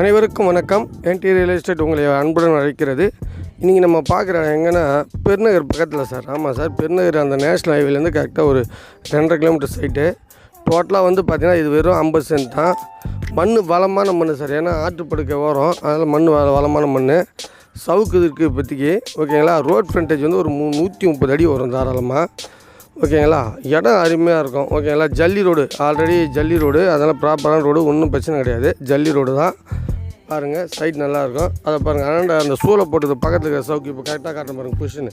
அனைவருக்கும் வணக்கம். என்டி real estate உங்களை அன்புடன் அழைக்கிறது. இன்றைக்கி நம்ம பார்க்குற எங்கன்னா பெருநகர் பக்கத்தில் சார். ஆமாம் சார் பெருநகர் அந்த நேஷ்னல் ஹைவேலேருந்து கரெக்டாக ஒரு ரெண்டரை கிலோமீட்டர் சைட்டு டோட்டலாக வந்து பார்த்திங்கன்னா இது வெறும் ஐம்பது சென்ட் தான். மண் வளமான மண் சார். ஏன்னா ஆற்றுப்படுக்கை ஓரம். அதனால் மண் வளமான மண் சவுக்கு இருக்குது இப்போதைக்கு. ஓகேங்களா? ரோட் ஃப்ரண்டேஜ் வந்து ஒரு மூ நூற்றி முப்பது அடி வரும் தாராளமாக ஓகேங்களா? இடம் அருமையாக இருக்கும். ஓகேங்களா? ஜல்லி ரோடு ஆல்ரெடி ஜல்லி ரோடு அதெல்லாம் ப்ராப்பரான ரோடு ஒன்றும் பிரச்சனை கிடையாது. ஜல்லி ரோடு தான். பாருங்கள் சைட் நல்லாயிருக்கும். அதை பாருங்கள் ஆனால் அந்த சூளை போட்டது பக்கத்தில் இருக்கிற சவுக்கு இப்போ கரெக்டாக காட்ட பாருங்கள் பொசிஷனு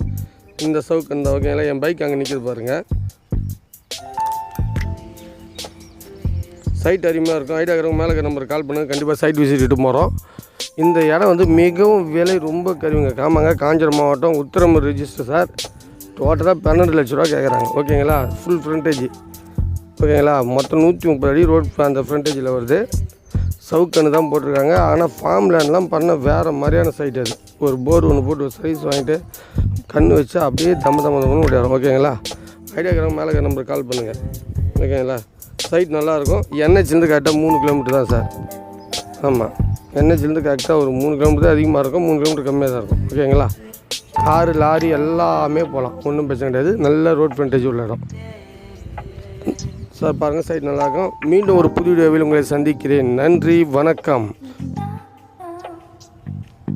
இந்த சவுக்கு இந்த ஓகேங்களா என் பைக் அங்கே நிற்கிது பாருங்கள் சைட் அருமையாக இருக்கும். ஐடியா இருக்கிறவங்க மேலே நம்பர் கால் பண்ணுங்கள் கண்டிப்பாக சைட் விசிட்டு போகிறோம் இந்த இடம் வந்து மிகவும் விலை ரொம்ப கருவிங்க காமாங்க காஞ்சிரம் மாவட்டம் உத்தரம் ரிஜிஸ்டர் சார் டோட்டலாக பன்னெண்டு லட்ச ரூபா கேட்குறாங்க ஓகேங்களா? ஃபுல் ஃப்ரண்டேஜ் ஓகேங்களா? மொத்தம் நூற்றி முப்பது அடி ரோட் அந்த ஃப்ரண்டேஜில் வருது. சவுக்கன்று தான் போட்டிருக்காங்க. ஆனால் ஃபார்ம் லேண்ட்லாம் பண்ண வேறு மாதிரியான சைட் அது. ஒரு போர் ஒன்று போட்டு ஒரு சைஸ் வாங்கிட்டு கண் வச்சு அப்படியே தம்ம தம்ம தம்மன்னு ஓடிடும் ஓகேங்களா ஐடியா இருக்கிறவங்க மேலே இருக்கிற நம்பருக்கு கால் பண்ணுங்கள் ஓகேங்களா சைட் நல்லாயிருக்கும் என்ஹெச்லேருந்து கரெக்டாக மூணு கிலோமீட்டர் தான் சார் ஆமாம் என்ஹெச்லேருந்து கரெக்டாக ஒரு மூணு கிலோமீட்டர் தான் அதிகமாக இருக்கும். மூணு கிலோமீட்டர் கம்மியாக தான் இருக்கும். ஓகேங்களா காரு லாரி எல்லாமே போகலாம். ஒன்றும் பிரச்சனை கிடையாது. நல்ல ரோட் ஃப்ரண்டேஜ் உள்ள இடம். சார் பாருங்கள் சைட் நல்லாயிருக்கும் மீண்டும் ஒரு புது வீடியோவில் உங்களை சந்திக்கிறேன். நன்றி வணக்கம்.